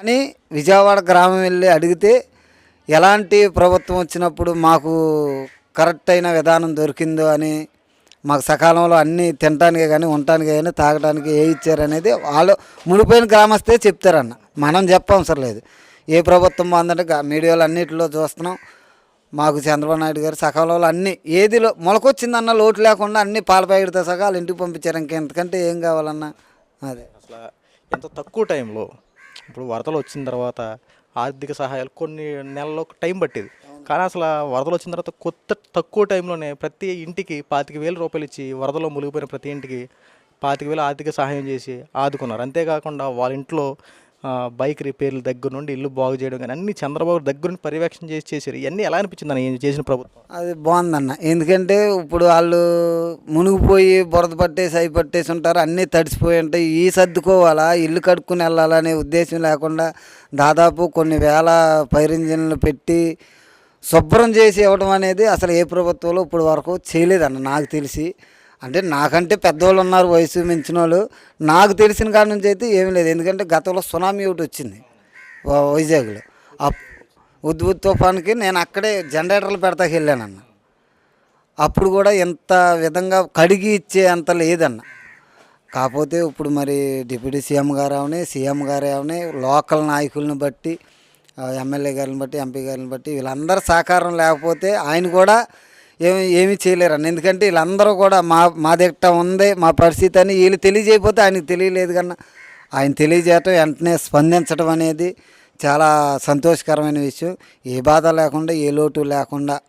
అని విజయవాడ గ్రామం వెళ్ళి అడిగితే ఎలాంటి ప్రభుత్వం వచ్చినప్పుడు మాకు కరెక్ట్ అయిన విధానం దొరికిందో అని మాకు సకాలంలో అన్నీ తినటానికి కానీ ఉండటానికి కానీ తాగడానికి ఏ ఇచ్చారనేది వాళ్ళు మునిపోయిన గ్రామస్తే చెప్తారన్న. మనం చెప్పవసరం లేదు. ఏ ప్రభుత్వం బాగుందంటే మీడియాలో అన్నిటిలో చూస్తున్నాం. మాకు చంద్రబాబు నాయుడు గారు సకాలంలో అన్ని ఏదిలో మొలకొచ్చిందన్న లోటు లేకుండా అన్ని పాల ప్యాకెట్తో సకాలు ఇంటికి పంపించారు. ఇంకెంతకంటే ఏం కావాలన్నా అదే. అసలు ఎంత తక్కువ టైంలో ఇప్పుడు వరదలు వచ్చిన తర్వాత ఆర్థిక సహాయాలు కొన్ని నెలల్లో టైం పట్టేది. కానీ అసలు వరదలు వచ్చిన తర్వాత కొత్త తక్కువ టైంలోనే ప్రతి ఇంటికి పాతిక వేల రూపాయలు ఇచ్చి వరదలో మునిగిపోయిన ప్రతి ఇంటికి పాతిక వేలు ఆర్థిక సహాయం చేసి ఆదుకున్నారు. అంతేకాకుండా వాళ్ళ ఇంట్లో బైక్ రిపేర్ల దగ్గర నుండి ఇల్లు బాగు చేయడం కానీ అన్ని చంద్రబాబు దగ్గర నుండి పర్యవేక్షణ చేసి చేశారు. ఇవన్నీ ఎలా అనిపించింది ఏం చేసిన ప్రభుత్వం? అది బాగుందన్న. ఎందుకంటే ఇప్పుడు వాళ్ళు మునిగిపోయి బురద పట్టేసి అవి పట్టేసి ఉంటారు. అన్నీ తడిసిపోయి ఉంటాయి. ఈ సర్దుకోవాలా? ఇల్లు కడుక్కుని వెళ్ళాలనే ఉద్దేశం లేకుండా దాదాపు కొన్ని వేల ఫైర్ ఇంజిన్లు పెట్టి శుభ్రం చేసి ఇవ్వడం అనేది అసలు ఏ ప్రభుత్వంలో ఇప్పుడు వరకు చేయలేదన్న నాకు తెలిసి. అంటే నాకంటే పెద్దవాళ్ళు ఉన్నారు వయసు మించిన వాళ్ళు నాకు తెలిసిన కాడ నుంచి అయితే ఏమీ లేదు. ఎందుకంటే గతంలో సునామీ ఒకటి వచ్చింది వైజాగ్లో. అప్ ఉద్భుత్ తుఫాన్కి నేను అక్కడే జనరేటర్లు పెడతాకి వెళ్ళానన్న. అప్పుడు కూడా ఎంత విధంగా కడిగి ఇచ్చే అంత లేదన్న. కాకపోతే ఇప్పుడు మరి డిప్యూటీ సీఎం గారు అవని సీఎం గారు అవని లోకల్ నాయకులను బట్టి ఎమ్మెల్యే గారిని బట్టి ఎంపీ గారిని బట్టి వీళ్ళందరూ సహకారం లేకపోతే ఆయన కూడా ఏమి ఏమీ చేయలేరన్న. ఎందుకంటే వీళ్ళందరూ కూడా మా మా దిట్ట ఉంది మా పరిస్థితి అని వీళ్ళు తెలియజేయకపోతే ఆయనకు తెలియలేదు కన్నా. ఆయన తెలియజేయటం వెంటనే స్పందించడం అనేది చాలా సంతోషకరమైన విషయం. ఏ బాధ లేకుండా ఏ లోటు లేకుండా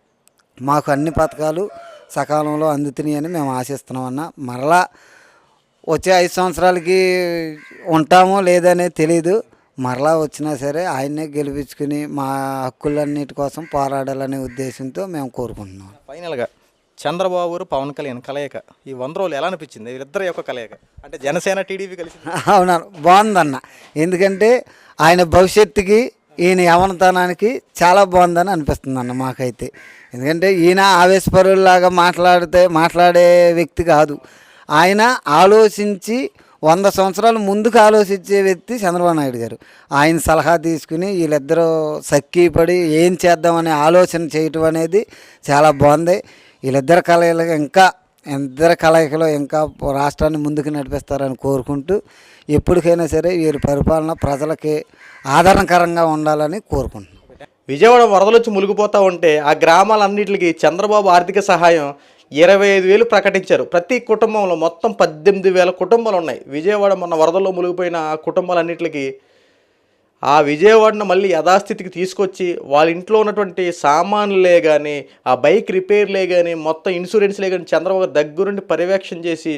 మాకు అన్ని పథకాలు సకాలంలో అందుతున్నాయి అని మేము ఆశిస్తున్నాం అన్న. మరలా వచ్చే ఐదు సంవత్సరాలకి ఉంటామో లేదనేది తెలియదు మరలా వచ్చినా సరే ఆయన్నే గెలిపించుకుని మా హక్కులన్నిటి కోసం పోరాడాలనే ఉద్దేశంతో మేము కోరుకుంటున్నాం. ఫైనల్గా చంద్రబాబు గారు పవన్ కళ్యాణ్ కలయిక. ఈ వంద రోజులు ఎలా అనిపించింది? వీళ్ళిద్దరి యొక్క కలయిక. అంటే జనసేన టీడీపీ కలిసి అవునా బాగుందన్న. ఎందుకంటే ఆయన భవిష్యత్తుకి ఈయన యవనతనానికి చాలా బాగుందని అనిపిస్తుంది అన్న మాకైతే. ఎందుకంటే ఈయన ఆవేశపరులాగా మాట్లాడితే మాట్లాడే వ్యక్తి కాదు. ఆయన ఆలోచించి వంద సంవత్సరాలు ముందుకు ఆలోచించే వ్యక్తి చంద్రబాబు నాయుడు గారు. ఆయన సలహా తీసుకుని వీళ్ళిద్దరూ సక్కిపడి ఏం చేద్దామనే ఆలోచన చేయటం అనేది చాలా బాగుంది. వీళ్ళిద్దరు కలయికలు ఇంకా ఇద్దరు కలయికలో ఇంకా రాష్ట్రాన్ని ముందుకు నడిపిస్తారని కోరుకుంటూ ఎప్పటికైనా సరే వీరి పరిపాలన ప్రజలకి ఆదరణకరంగా ఉండాలని కోరుకుంటున్నాను విజయవాడ వరదలొచ్చి వచ్చి ఉంటే ఆ గ్రామాలన్నింటికి చంద్రబాబు ఆర్థిక సహాయం ఇరవై ఐదు వేలు ప్రకటించారు. ప్రతి కుటుంబంలో మొత్తం పద్దెనిమిది వేల కుటుంబాలు ఉన్నాయి విజయవాడ మొన్న వరదల్లో మునిగిపోయిన ఆ కుటుంబాలన్నింటికి ఆ విజయవాడను మళ్ళీ యథాస్థితికి తీసుకొచ్చి వాళ్ళ ఇంట్లో ఉన్నటువంటి సామాన్లే కానీ ఆ బైక్ రిపేర్లే కానీ మొత్తం ఇన్సూరెన్స్లే కానీ చంద్రబాబు దగ్గరుండి పర్యవేక్షణ చేసి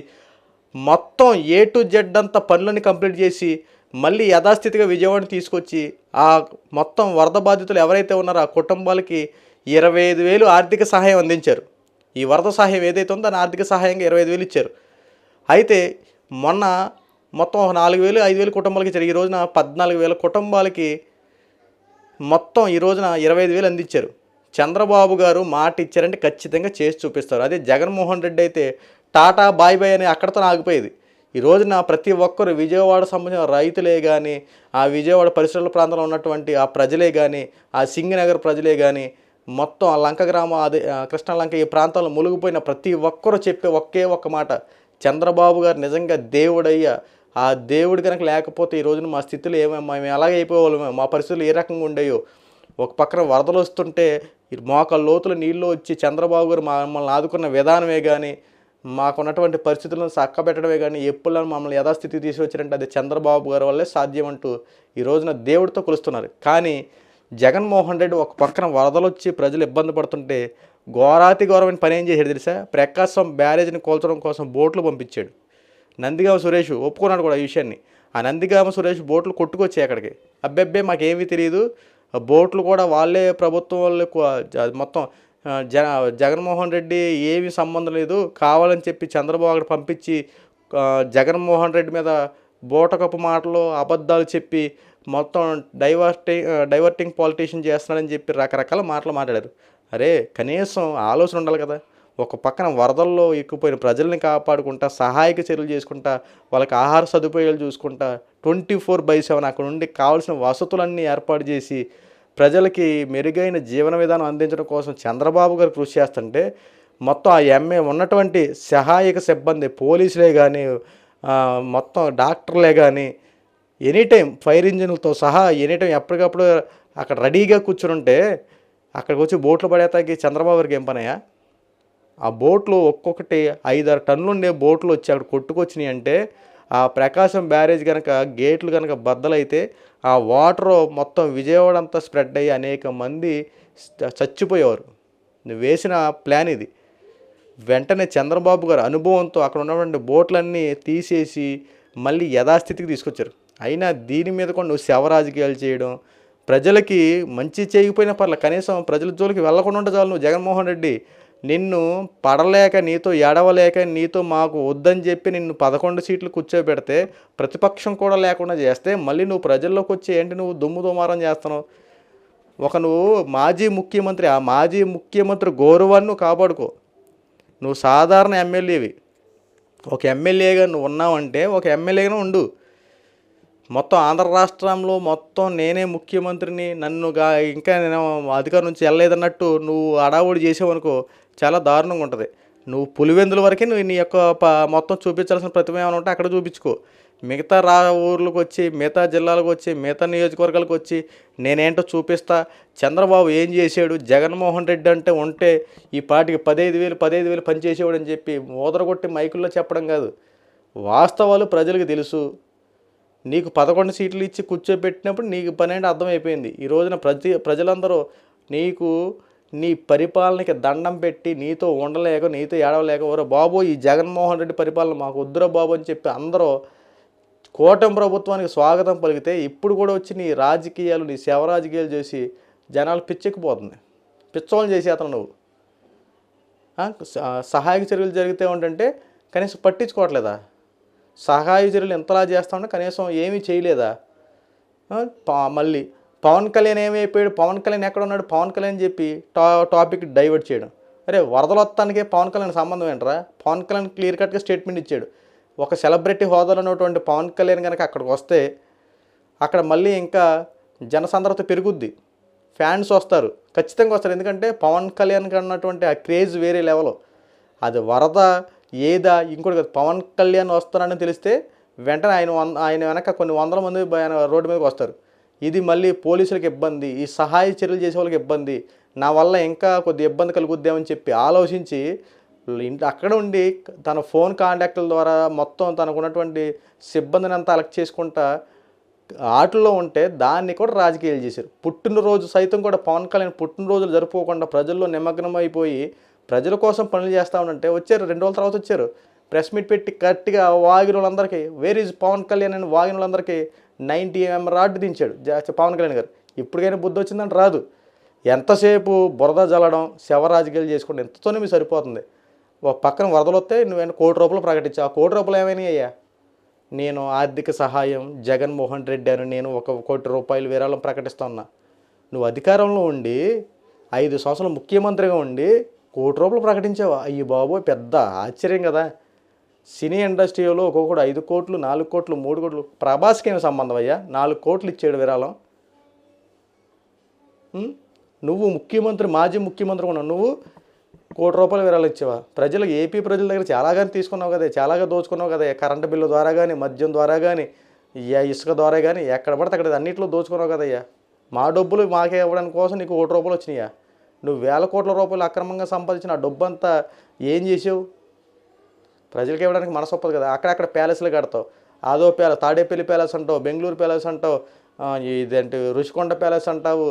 మొత్తం ఏ టు జెడ్ అంతా పనులని కంప్లీట్ చేసి మళ్ళీ యథాస్థితిగా విజయవాడని తీసుకొచ్చి ఆ మొత్తం వరద బాధితులు ఎవరైతే ఉన్నారో ఆ కుటుంబాలకి ఇరవై ఐదు వేలు ఆర్థిక సహాయం అందించారు. ఈ వరద సహాయం ఏదైతే ఉందో దాని ఆర్థిక సహాయంగా ఇరవై ఐదు వేలు ఇచ్చారు. అయితే మొన్న మొత్తం ఒక నాలుగు వేలు ఐదు వేలు కుటుంబాలకి ఇచ్చారు ఈ రోజున పద్నాలుగు వేల కుటుంబాలకి మొత్తం ఈ రోజున ఇరవై ఐదు వేలు అందించారు. చంద్రబాబు గారు మాట ఇచ్చారంటే ఖచ్చితంగా చేసి చూపిస్తారు. అదే జగన్మోహన్ రెడ్డి అయితే టాటా బాయ్ బాయ్ అని అక్కడతో ఆగిపోయేది. ఈ రోజున ప్రతి ఒక్కరు విజయవాడ సంబంధించిన రైతులే కానీ ఆ విజయవాడ పరిసరాల ప్రాంతంలో ఉన్నటువంటి ఆ ప్రజలే కానీ ఆ సింగనగర్ ప్రజలే కానీ మొత్తం ఆ లంక గ్రామం అదే కృష్ణ లంక ఈ ప్రాంతంలో మునిగిపోయిన ప్రతి ఒక్కరు చెప్పే ఒకే ఒక్క మాట. చంద్రబాబు గారు నిజంగా దేవుడయ్యా. ఆ దేవుడు కనుక లేకపోతే ఈ రోజున మా స్థితిలో ఏమో మేము ఎలాగ అయిపోవాళ్ళమో మా పరిస్థితులు ఏ రకంగా ఉండేయో. ఒక పక్కన వరదలు వస్తుంటే ఈ లోతులు లోతుల నీళ్ళు వచ్చి చంద్రబాబు గారు మమ్మల్ని ఆదుకున్న విధానమే కానీ మాకున్నటువంటి పరిస్థితులను చక్కబెట్టడమే కానీ ఎప్పుడు మమ్మల్ని యథాస్థితికి తీసుకొచ్చారంటే అది చంద్రబాబు గారి వల్లే సాధ్యం అంటూ ఈ రోజున దేవుడితో కొలుస్తున్నారు. కానీ జగన్మోహన్ రెడ్డి ఒక పక్కన వరదలు వచ్చి ప్రజలు ఇబ్బంది పడుతుంటే ఘోరాతి ఘోరమైన పని ఏం చేశాడు తెలుసా? ప్రకాశం బ్యారేజ్ని కోల్చడం కోసం బోట్లు పంపించాడు. నందిగామ సురేష్ ఒప్పుకున్నాడు కూడా ఈ విషయాన్ని. ఆ నందిగామ సురేష్ బోట్లు కొట్టుకొచ్చాయి అక్కడికి. అబ్బెబ్బే మాకేమీ తెలియదు ఆ బోట్లు కూడా వాళ్ళే ప్రభుత్వం వాళ్ళు ఎక్కువ మొత్తం జ జగన్మోహన్ రెడ్డి ఏమీ సంబంధం లేదు. కావాలని చెప్పి చంద్రబాబు అక్కడ పంపించి జగన్మోహన్ రెడ్డి మీద బోటకపు మాటలు అబద్ధాలు చెప్పి మొత్తం డైవర్టింగ్ డైవర్టింగ్ పాలిటీషియన్ చేస్తున్నాడని చెప్పి రకరకాల మాటలు మాట్లాడారు. అరే కనీసం ఆలోచన ఉండాలి కదా. ఒక పక్కన వరదల్లో ఎక్కుపోయిన ప్రజల్ని కాపాడుకుంటా సహాయక చర్యలు చేసుకుంటా వాళ్ళకి ఆహార సదుపాయాలు చూసుకుంటా ట్వంటీ ఫోర్ బై సెవెన్ అక్కడ నుండి కావాల్సిన వసతులన్నీ ఏర్పాటు చేసి ప్రజలకి మెరుగైన జీవన విధానం అందించడం కోసం చంద్రబాబు గారు కృషి చేస్తుంటే మొత్తం ఆ ఎంఏ ఉన్నటువంటి సహాయక సిబ్బంది పోలీసులే కానీ మొత్తం డాక్టర్లే కానీ ఎనీ టైం ఫైర్ ఇంజిన్లతో సహా ఎనీ టైం ఎప్పటికప్పుడు అక్కడ రెడీగా కూర్చుని అక్కడికి వచ్చి బోట్లు పడేతాకి చంద్రబాబు గారికి ఏం పనయా ఆ బోట్లు ఒక్కొక్కటి ఐదారు టన్నులు ఉండే బోట్లు వచ్చి అక్కడ కొట్టుకొచ్చినాయి అంటే ఆ ప్రకాశం బ్యారేజ్ కనుక గేట్లు కనుక బద్దలైతే ఆ వాటర్ మొత్తం విజయవాడ అంతా స్ప్రెడ్ అయ్యి అనేక మంది చచ్చిపోయేవారు. నువ్వు వేసిన ప్లాన్ ఇది. వెంటనే చంద్రబాబు గారు అనుభవంతో అక్కడ ఉన్నటువంటి బోట్లన్నీ తీసేసి మళ్ళీ యథాస్థితికి తీసుకొచ్చారు. అయినా దీని మీద కూడా నువ్వు శవ రాజకీయాలు చేయడం ప్రజలకి మంచి చేయకపోయినా పర్లేదు కనీసం ప్రజల జోలికి వెళ్ళకుండా ఉంటే చాలు నువ్వు జగన్మోహన్ రెడ్డి. నిన్ను పడలేక నీతో ఎడవలేక నీతో మాకు వద్దని చెప్పి నిన్ను పదకొండు సీట్లు కూర్చోబెడితే ప్రతిపక్షం కూడా లేకుండా చేస్తే మళ్ళీ నువ్వు ప్రజల్లోకి వచ్చి ఏంటి నువ్వు దుమ్ము దుమారం చేస్తున్నావు? ఒక నువ్వు మాజీ ముఖ్యమంత్రి ఆ మాజీ ముఖ్యమంత్రి గౌరవాన్ని నువ్వు కాపాడుకో. నువ్వు సాధారణ ఎమ్మెల్యేవి. ఒక ఎమ్మెల్యేగా నువ్వు ఉన్నావంటే ఒక ఎమ్మెల్యేగానే ఉండు. మొత్తం ఆంధ్ర రాష్ట్రంలో మొత్తం నేనే ముఖ్యమంత్రిని నన్ను గా ఇంకా నేను అధికారం నుంచి వెళ్ళలేదన్నట్టు నువ్వు అడావుడి చేసావనుకో చాలా దారుణంగా ఉంటుంది. నువ్వు పులివెందుల వరకే నువ్వు నీ యొక్క మొత్తం చూపించాల్సిన ప్రతిభ ఏమైనా ఉంటే అక్కడ చూపించుకో. మిగతా రా ఊర్లకు వచ్చి మిగతా జిల్లాలకు వచ్చి మిగతా నియోజకవర్గాలకు వచ్చి నేనేంటో చూపిస్తా. చంద్రబాబు ఏం చేశాడు? జగన్మోహన్ రెడ్డి అంటే ఉంటే ఈ పాటికి పదహైదు వేలు పదహైదు వేలు పనిచేసేవాడు అని చెప్పి ఓదరగొట్టి మైకుల్లో చెప్పడం కాదు. వాస్తవాలు ప్రజలకు తెలుసు. నీకు పదకొండు సీట్లు ఇచ్చి కూర్చోబెట్టినప్పుడు నీకు పని అంటే అర్థమైపోయింది. ఈ రోజున ప్రతి ప్రజలందరూ నీకు నీ పరిపాలనకి దండం పెట్టి నీతో ఉండలేక నీతో ఏడవలేక ఓరే బాబు ఈ జగన్మోహన్ రెడ్డి పరిపాలన మాకు వద్దురా బాబు అని చెప్పి అందరూ కూటమి ప్రభుత్వానికి స్వాగతం పలికితే ఇప్పుడు కూడా వచ్చి నీ రాజకీయాలు నీ శవ రాజకీయాలు చేసి జనాలు పిచ్చెక్కిపోతుంది. పిచ్చోళ్ళు చేసి అతను నువ్వు స- సహాయక చర్యలు జరిగితే ఏంటంటే కనీసం పట్టించుకోవట్లేదా? సహాయ చర్యలు ఎంతలా చేస్తామంటే కనీసం ఏమీ చేయలేదా? పా- మళ్ళీ పవన్ కళ్యాణ్ ఏమైపోయాడు? పవన్ కళ్యాణ్ ఎక్కడ ఉన్నాడు? పవన్ కళ్యాణ్ చెప్పి టా టాపిక్ డైవర్ట్ చేయడం. అరే వరదలు వస్తానికే పవన్ కళ్యాణ్ సంబంధం ఏంట్రా? పవన్ కళ్యాణ్ క్లియర్ కట్గా స్టేట్మెంట్ ఇచ్చాడు. ఒక సెలబ్రిటీ హోదాలో ఉన్నటువంటి పవన్ కళ్యాణ్ కనుక అక్కడికి వస్తే అక్కడ మళ్ళీ ఇంకా జనసాంద్రత పెరుగుద్ది. ఫ్యాన్స్ వస్తారు. ఖచ్చితంగా వస్తారు. ఎందుకంటే పవన్ కళ్యాణ్ కన్నటువంటి ఆ క్రేజ్ వేరే లెవెల్. అది వరద ఏదా ఇంకోటి కాదు పవన్ కళ్యాణ్ వస్తున్నాడని తెలిస్తే వెంటనే ఆయన ఆయన వెనక కొన్ని వందల మంది ఆయన రోడ్డు మీదకి వస్తారు. ఇది మళ్ళీ పోలీసులకు ఇబ్బంది ఈ సహాయ చర్యలు చేసే వాళ్ళకి ఇబ్బంది. నా వల్ల ఇంకా కొద్ది ఇబ్బంది కలుగుద్దామని చెప్పి ఆలోచించి ఇంటి అక్కడ ఉండి తన ఫోన్ కాంటాక్ట్ల ద్వారా మొత్తం తనకు ఉన్నటువంటి సిబ్బందిని అంతా అలెక్ట్ చేసుకుంటా ఆటల్లో ఉంటే దాన్ని కూడా రాజకీయాలు చేశారు. పుట్టినరోజు సైతం కూడా పవన్ కళ్యాణ్ పుట్టినరోజులు జరుపుకోకుండా ప్రజల్లో నిమగ్నం అయిపోయి ప్రజల కోసం పనులు చేస్తా ఉంటే వచ్చారు రెండు రోజుల తర్వాత వచ్చారు. ప్రెస్ మీట్ పెట్టి కరెక్ట్గా వాగిన వాళ్ళందరికీ వేర్ ఈజ్ పవన్ కళ్యాణ్ అని వాగిన వాళ్ళందరికీ నైంటీ ఎంఎం రాడ్ దించాడు పవన్ కళ్యాణ్ గారు. ఇప్పటికైనా బుద్ధి వచ్చిందంటే రాదు. ఎంతసేపు బురద జల్లడం శవ రాజకీయాలు ఎంతతోనే మీకు సరిపోతుంది. ఒక పక్కన వరదలు వస్తే నువ్వేనా కోటి రూపాయలు ప్రకటించావు ఆ కోటి రూపాయలు ఏమైనాయి అయ్యా? నేను ఆర్థిక సహాయం జగన్మోహన్ రెడ్డి అని నేను ఒక కోటి రూపాయలు విరాళం ప్రకటిస్తా ఉన్నా. నువ్వు అధికారంలో ఉండి ఐదు సంవత్సరాలు ముఖ్యమంత్రిగా ఉండి కోటి రూపాయలు ప్రకటించావా? అయ్యి బాబోయ్ పెద్ద ఆశ్చర్యం కదా. సినీ ఇండస్ట్రీలో ఒక్కొక్కడు ఐదు కోట్లు నాలుగు కోట్లు మూడు కోట్లు. ప్రభాస్కి ఏమి సంబంధం అయ్యా? నాలుగు కోట్లు ఇచ్చాడు విరాళం. నువ్వు ముఖ్యమంత్రి మాజీ ముఖ్యమంత్రి ఉన్నావు. నువ్వు కోటి రూపాయలు విరాళం ఇచ్చావా? ప్రజలకు ఏపీ ప్రజల దగ్గర చాలాగానే తీసుకున్నావు కదా చాలాగా దోచుకున్నావు కదా కరెంటు బిల్లు ద్వారా కానీ మద్యం ద్వారా కానీ ఇసుక ద్వారా కానీ ఎక్కడ పడితే అక్కడ అన్నింటిలో దోచుకున్నావు కదయ్యా మా డబ్బులు మాకే ఇవ్వడానికి కోసం నీకు కోటి రూపాయలు వచ్చినాయా? నువ్వు వేల కోట్ల రూపాయలు అక్రమంగా సంపాదించిన ఆ డబ్బంతా ఏం చేసావు? ప్రజలకు ఇవ్వడానికి మనసు ఒప్పదు కదా. అక్కడక్కడ ప్యాలెస్లు కడతావు. ఆదో ప్యాలెస్ తాడేపల్లి ప్యాలెస్ అంటావు బెంగళూరు ప్యాలెస్ అంటావు ఇదేంటి రుషికొండ ప్యాలెస్ అంటావు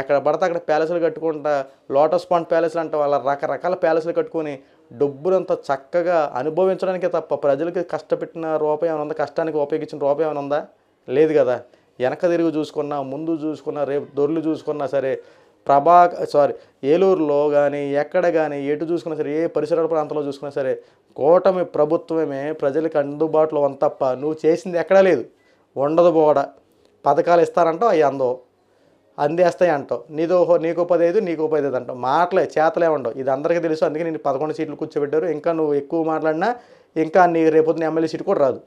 ఎక్కడ పడితే అక్కడ ప్యాలెస్లు కట్టుకుంటా లోటస్ పాండ్ ప్యాలెస్లు అంటావు అలా రకరకాల ప్యాలెస్లు కట్టుకొని డబ్బులంతా చక్కగా అనుభవించడానికే తప్ప ప్రజలకి కష్టపెట్టిన రూపాయి ఏమైనా ఉందా? కష్టానికి ఉపయోగించిన రూపాయి ఏమైనా ఉందా? లేదు కదా. వెనక తిరిగి చూసుకున్నా ముందు చూసుకున్నా రేపు దొర్లు చూసుకున్నా సరే ప్రభా సారీ ఏలూరులో కానీ ఎక్కడ కానీ ఎటు చూసుకున్నా సరే ఏ పరిసర ప్రాంతంలో చూసుకున్నా సరే కూటమి ప్రభుత్వమే ప్రజలకు అందుబాటులో ఉంది తప్ప నువ్వు చేసింది ఎక్కడా లేదు. ఉండదు పోడ పథకాలు ఇస్తారంటావు అవి అందవు. అందేస్తాయి అంటావు. నీదో నీకు పదైదు నీకు పదైదు అంటావు. మాటలే చేతలే ఉండవు. ఇది అందరికీ తెలుసు. అందుకే నేను పదకొండు సీట్లు కూర్చోబెట్టారు. ఇంకా నువ్వు ఎక్కువ మాట్లాడినా ఇంకా నీ రేపొద్దున ఎమ్మెల్యే సీట్ కూడా రాదు.